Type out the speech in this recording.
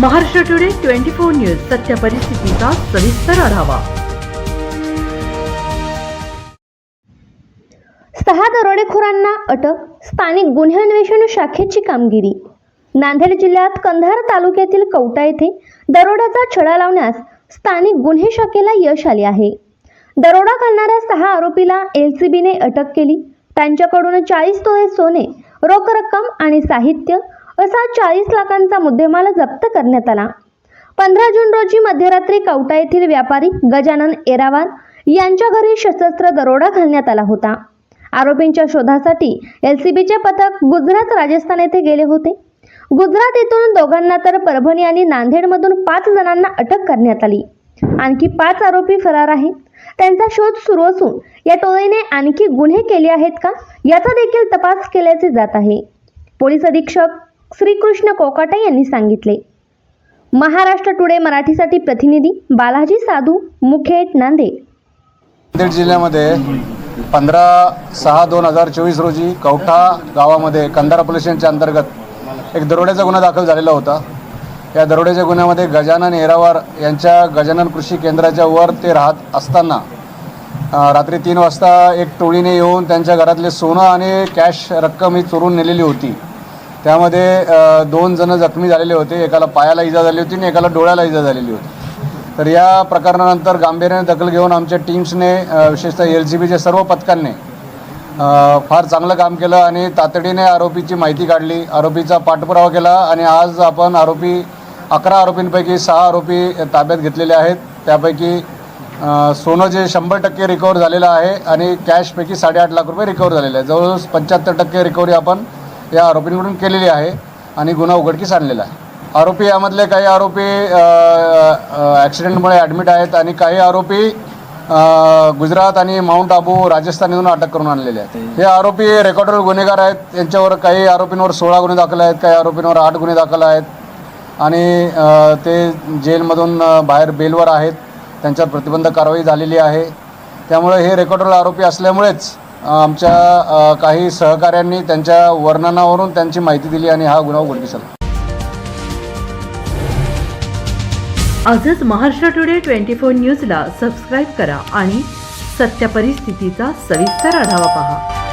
Maharashtra today twenty four news सत्य परिस्थितीचा सविस्तर आढावा. सहा दरोडेखोरांना अटक स्थानिक गुन्हे अन्वेषण शाखेची कामगिरी. नांदेड जिल्ह्यात कंधार तालुक्यातील कवटा येथे दरोड्याचा छडा लावण्यास स्थानिक गुन्हे शाखेला यश आले आहे. दरोडा घालणाऱ्या सहा आरोपीला एल सी बीने अटक केली. त्यांच्याकडून चाळीस तोळे सोने रोख रक्कम आणि साहित्य असा चाळीस लाखांचा मुद्देमाल जप्त करण्यात आला. पंधरा जून रोजी मध्यरात्री कवटा येथील व्यापारी गजानन एरावार यांच्या घरी सशस्त्र दरोडा घालण्यात आला होता. आरोपींच्या शोधासाठी एल सी बीचे पथक गुजरात राजस्थान येथे गेले होते. गुजरात येथून दोघांना तर परभणी आणि नांदेडमधून पाच जणांना अटक करण्यात आली. आणखी पाच आरोपी फरार आहेत. त्यांचा शोध सुरू असून या टोळीने आणखी गुन्हे केले आहेत का? याचा देखील तपास केल्याचे जात आहे. पोलीस अधीक्षक श्रीकृष्ण कोकाटे यांनी सांगितले. महाराष्ट्र टुडे मराठीसाठी प्रतिनिधी बालाजी साधू मुखेट नांदेड. नांदेड जिल्ह्यामध्ये पंधरा सहा दोन हजार चोवीस रोजी कवठा गावामध्ये कंधारा पोलीस स्टेशनच्या अंतर्गत एक दरोड्याचा गुन्हा दाखल झालेला होता. या दरोड्याच्या गुन्ह्यामध्ये गजानन येरावार यांच्या गजानन कृषी केंद्राच्या वर ते राहत असताना रात्री तीन वाजता एक टोळीने येऊन त्यांच्या घरातले सोनं आणि कॅश रक्कम ही चोरून नेलेली होती. त्यामध्ये दोन जण जखमी झालेले होते. एकाला पायाला इजा झाली होती आणि एकाला डोळ्याला इजा झालेली होती. तर या प्रकरणानंतर गांभीर्याने दखल घेऊन आमच्या टीम्सने विशेषतः एल सी बीच्या सर्व पथकांनी फार चांगलं काम केलं आणि तातडीने आरोपीची माहिती काढली. आरोपीचा पाठपुरावा केला आणि आज आपण आरोपी अकरा आरोपींपैकी सहा आरोपी ताब्यात घेतलेले आहेत. त्यापैकी सोनं जे शंभर टक्के रिकवर झालेलं आहे आणि कॅशपैकी साडेआठ लाख रुपये रिकवर झालेले आहे जवळजवळ पंच्याहत्तर टक्के रिकव्हरी आपण या आरोपींकडून केलेली आहे आणि गुन्हा उघडकीस आणलेला आहे. आरोपी यामधले काही आरोपी ॲक्सिडेंटमुळे ॲडमिट आहेत आणि काही आरोपी गुजरात आणि माउंट आबू राजस्थान अटक करून आणलेले आहेत. हे आरोपी रेकॉर्डर गुन्हेगार आहेत. यांच्यावर काही आरोपींवर सोळा गुन्हे दाखल आहेत काही आरोपींवर आठ गुन्हे दाखल आहेत. आणि ते जेलमधून बाहेर बेलवर आहेत. त्यांच्यावर प्रतिबंधक कारवाई झालेली आहे. त्यामुळे हे रेकॉर्डर आरोपी असल्यामुळेच आमच्या काही सहकाऱ्यांनी त्यांच्या वर्णनावरून त्यांची माहिती दिली आणि हा गुन्हा उघडकीस आला. आजच महाराष्ट्र टुडे ट्वेंटी फोर न्यूजला सबस्क्राईब करा आणि सत्य परिस्थितीचा सविस्तर आढावा पहा.